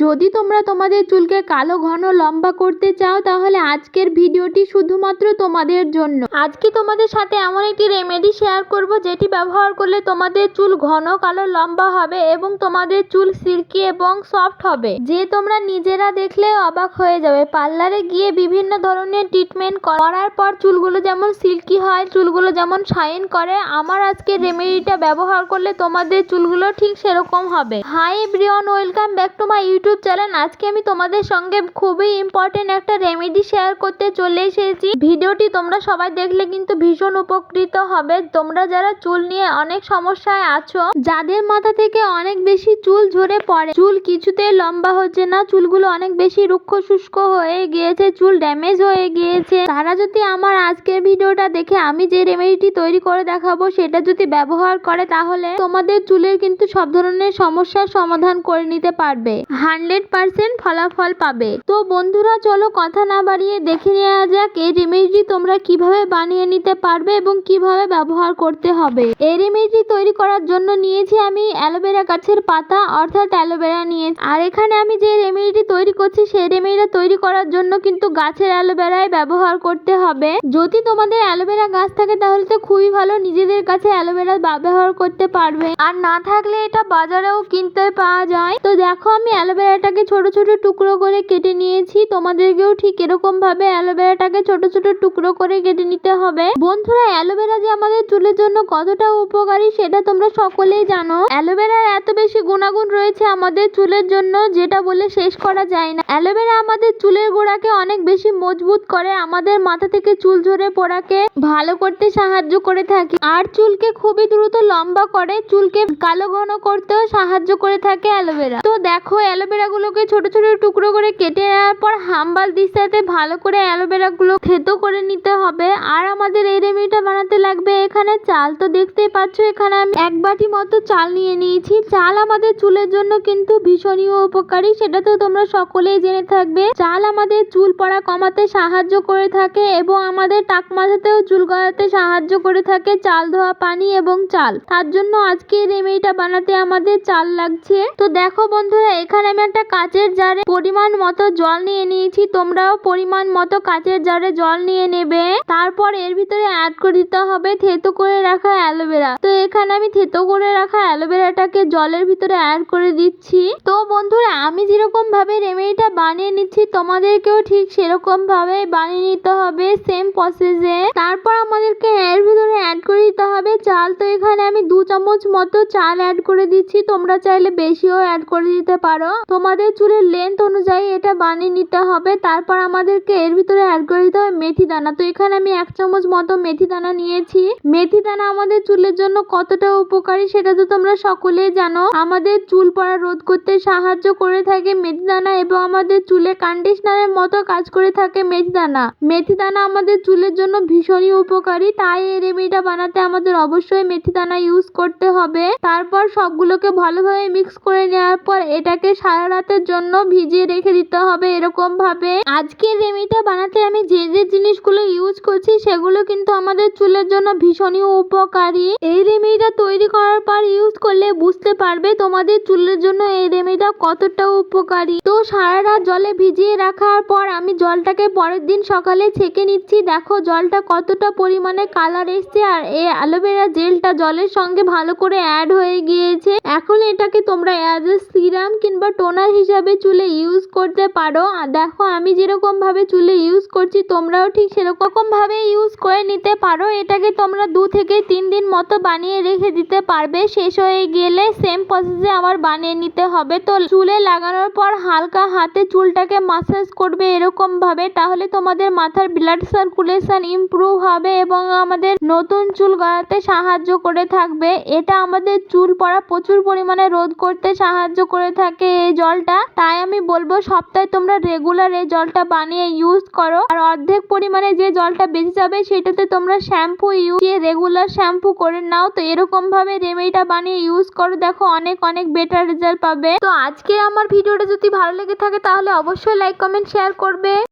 যদি তোমরা তোমাদের চুলকে কালো, ঘন, লম্বা করতে চাও, তাহলে আজকের ভিডিওটি শুধুমাত্র তোমাদের জন্য। আজকে তোমাদের সাথে এমন একটি রেমেডি শেয়ার করব, যেটি ব্যবহার করলে তোমাদের চুল ঘন, কালো, লম্বা হবে এবং তোমাদের চুল সিল্কি এবং সফট হবে। যে তোমরা নিজেরা দেখলে অবাক হয়ে যাবে। পার্লারে গিয়ে বিভিন্ন ধরনের ট্রিটমেন্ট করার পর চুলগুলো যেমন সিল্কি হয়, চুলগুলো যেমন শাইন করে, আমার আজকে রেমেডিটা ব্যবহার করলে তোমাদের চুলগুলো ঠিক সেরকম হবে। Hi everyone, welcome back to my YouTube channel আজকে আমি তোমাদের সঙ্গে খুবই ইম্পর্টেন্ট একটা রেমেডি শেয়ার করতে চলে এসেছি। ভিডিওটি তোমরা সবাই দেখলে কিন্তু ভীষণ উপকৃত হবে। তোমরা যারা চুল নিয়ে অনেক সমস্যায় আছো, যাদের মাথা থেকে অনেক বেশি চুল ঝরে পড়ে, চুল কিছুতেই লম্বা হচ্ছে না, চুলগুলো অনেক বেশি রুক্ষ শুষ্ক হয়ে গিয়েছে, চুল ড্যামেজ হয়ে গিয়েছে। তারা যদি আমার আজকের ভিডিওটা দেখে আমি যে রেমেডিটি তৈরি করে দেখাবো, সেটা যদি ব্যবহার করে, তাহলে তোমাদের চুলের কিন্তু সব ধরনের সমস্যার সমাধান করে নিতে পারবে। হান্ড্রেড পার্সেন্ট ফলাফল পাবে। তো বন্ধুরা, চলো কথা না বাড়িয়ে দেখে নেওয়া যাক এই রেমেডিটি তোমরা কীভাবে বানিয়ে নিতে পারবে এবং কীভাবে ব্যবহার করতে হবে। এই রেমেডিটি তৈরি করার জন্য নিয়েছি আমি অ্যালোভেরা গাছের পাতা, অর্থাৎ অ্যালোভেরা নিয়ে। আর এখানে আমি যে রেমেডিটি তৈরি করছি, সেই রেমেডিটা তৈরি করার জন্য কিন্তু গাছের অ্যালোভেরাই ব্যবহার করতে হবে। যদি তোমাদের অ্যালোভেরা গাছ থাকে, তাহলে তো খুবই ভালো, নিজেদের কাছে অ্যালোভেরা ব্যবহার করতে পারবে। আর না থাকলে এটা বাজারেও কিনতে পাওয়া যায়। তো দেখো আমি অ্যালোভেরাটাকে ছোট ছোট টুকরো করে কেটে নিয়েছি। তোমাদেরকেও ঠিক এরকম ভাবে অ্যালোভেরাটাকে ছোট ছোট টুকরো করে কেটে নিতে হবে। বন্ধুরা, অ্যালোভেরা যে আমাদের চুলের জন্য কতটা উপকারী সেটা তোমরা সকলেই জানো। অ্যালোভেরার এত বেশি গুণাগুণ রয়েছে আমাদের চুলের জন্য, যেটা বলে শেষ করা যায় না। অ্যালোভেরা আমাদের চুলের গোড়াকে অনেক বেশি মজবুত করে, আমাদের মাথা থেকে চুল ঝরে পড়াকে ভালো করতে সাহায্য করে থাকে। আর চুলকে খুবই দ্রুত লম্বা করে, চুলকে কালো ঘন করতেও সাহায্য করে থাকে অ্যালোভেরা। তো দেখো, অ্যালোভেরা গুলোকে ছোট ছোট টুকরো করে কেটে নেওয়ার পর হাম্বাল দিস্তাতে ভালো করে অ্যালোভেরা গুলো থেতো করে নিতে হবে। আর আমাদের এই রেমেডিটা বানাতে লাগবে এখানে চাল। তো দেখতেই পাচ্ছ, এখানে আমি এক বাটি মতো চাল নিয়ে নিয়েছি। চাল আমাদের চুলের জন্য কিন্তু ভীষণই উপকারী, সেটা তো তোমরা সকলেই জেনে থাকবে। চাল আমাদের চুল পড়া কমাতে সাহায্য করে থাকে এবং আমাদের টাক মাথাতেও চুল গড়াতে সাহায্য করে থাকে চাল ধোয়া পানি এবং চাল। তার জন্য আজকে রেমেডিটা বানাতে আমাদের চাল লাগছে। তো দেখো বন্ধুরা, এখানে আমি একটা কাচের জারে পরিমাণ মতো জল নিয়ে নিয়েছি। তোমরাও পরিমাণ মতো কাচের জারে জল নিয়ে নেবে। তারপর এর ভিতরে অ্যাড করে দিতে হবে থেতো করে রাখা অ্যালোভেরা। তো এখানে আমি থেতো করে রাখা অ্যালোভেরাটাকে জলের ভিতরে অ্যাড করে দিচ্ছি। তো বন্ধুরা, আমি যেরকম ভাবে রেমেডিটা বানিয়ে নিচ্ছি, তোমাদেরকেও ঠিক সেরকম ভাবে বানিয়ে নিতে হবে সেম প্রসেসে তারপর আমাদেরকে এর ভিতরে অ্যাড করে দিতে হবে চাল। তো এখানে আমি দু চামচ মতো চাল অ্যাড করে দিচ্ছি। তোমরা চাইলে বেশিও অ্যাড করে দিতে পারো। তোমাদের চুলের লেন্থ অনুযায়ী এটা বানিয়ে নিতে হবে। তারপর আমাদেরকে এর ভিতরে অ্যাড করে দিতে হবে মেথি দানা। তো এখানে আমি এক চামচ মতো মেথি দানা নিয়েছি। মেথি দানা আমাদের চুলের জন্য কতটা উপকারী সেটা তো তোমরা সকলেই জানো। আমাদের চুল পড়া রোধ করতে সাহায্য করে থাকে মেথি দানা এবং আমাদের চুলে কন্ডিশনারের মতো কাজ করে থাকে মেথি দানা। মেথি দানা আমাদের চুলের জন্য ভীষণই উপকারী। তাই এই রেমেডিটা বানাতে আমাদের অবশ্যই মেথি দানা ইউজ করতে হবে। তারপর সবগুলোকে ভালোভাবে মিক্স করে নেওয়ার পর এটাকে সারা রাতের জন্য ভিজিয়ে রেখে দিতে হবে এরকম ভাবে আজকের রেমিটা বানাতে আমি যে যে জিনিসগুলো ইউজ করছি, সেগুলো কিন্তু আমাদের চুলের জন্য ভীষণই উপকারী। এই রেমিটা তৈরি করার পর ইউজ করলে বুঝতে পারবে তোমাদের চুলের জন্য এই রেমিটা কতটা উপকারী। তো সারা রাত জলে ভিজিয়ে রাখার পর আমি জলটাকে পরের দিন সকালে ছেঁকে নিচ্ছি। দেখো জলটা কতটা পরিমাণে কালার এসছে আর এই অ্যালোভেরা জেলটা জলের সঙ্গে ভালো করে অ্যাড হয়ে গিয়েছে। এখন এটাকে তোমরা অ্যাজ এ সিরাম কিংবা টোনার হিসাবে চুলে ইউজ করতে পারো। দেখো, আমি যেরকমভাবে চুলে ইউজ করছি, তোমরাও ঠিক সেরকমভাবে ইউজ করে নিতে পারো। এটাকে তোমরা দু থেকে তিন দিন মতো বানিয়ে রেখে দিতে পারবে। শেষ হয়ে গেলে সেম প্রসেসে আবার বানিয়ে নিতে হবে। তো চুলে লাগানোর পর হালকা হাতে চুলটাকে মাসাজ করবে এরকম ভাবে তাহলে তোমাদের মাথার ব্লাড সার্কুলেশন ইমপ্রুভ হবে এবং আমাদের নতুন চুল গড়াতে সাহায্য করে থাকবে। এটা আমাদের চুল পড়া প্রচুর পরিমাণে রোধ করতে সাহায্য করে থাকে এই জলটা। তাই আমি বলব, সপ্তাহে তোমরা রেগুলার এই জলটা বানিয়ে ইউজ করো। আর অর্ধেক পরিমাণে যে জলটা বেঁচে যাবে, সেটাতে তোমরা শ্যাম্পু ইউজ রেগুলার শ্যাম্পু করে নাও, তো এরকম ভাবে রেমেডিটা বানিয়ে ইউজ করো। দেখো অনেক অনেক বেটার রেজাল্ট পাবে। তো আজকে আমার ভিডিওটা যদি ভালো লেগে থাকে, তাহলে অবশ্যই লাইক কমেন্ট শেয়ার করবে।